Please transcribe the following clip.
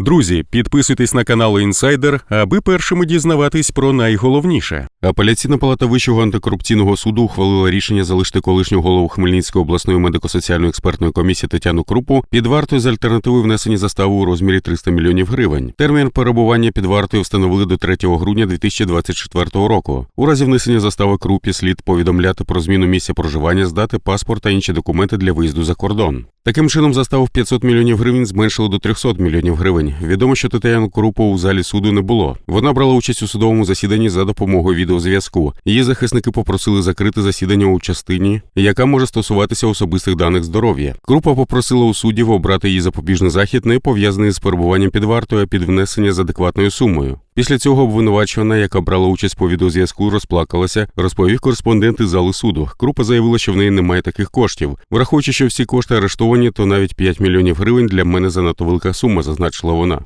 Друзі, підписуйтесь на канал Інсайдер, аби першими дізнаватись про найголовніше. Апеляційна палата Вищого антикорупційного суду ухвалила рішення залишити колишню голову Хмельницької обласної медико-соціальної експертної комісії Тетяну Крупу під вартою з альтернативою внесення застави у розмірі 300 мільйонів гривень. Термін перебування під вартою встановили до 3 грудня 2024 року. У разі внесення застави Крупі слід повідомляти про зміну місця проживання, здати паспорт та інші документи для виїзду за кордон. Таким чином, заставу в 500 мільйонів гривень зменшили до 300 мільйонів гривень. Відомо, що Тетяну Крупу у залі суду не було. Вона брала участь у судовому засіданні за допомогою відеозв'язку. Її захисники попросили закрити засідання у частині, яка може стосуватися особистих даних здоров'я. Крупа попросила у суддів обрати її запобіжний захід, не пов'язаний з перебуванням під вартою, а під внесення з адекватною сумою. Після цього обвинувачена, яка брала участь по відеозв'язку, розплакалася, розповів кореспондент із зали суду. Крупа заявила, що в неї немає таких коштів. Враховуючи, що всі кошти арештовані, то навіть 5 мільйонів гривень для мене занадто велика сума, зазначила вона.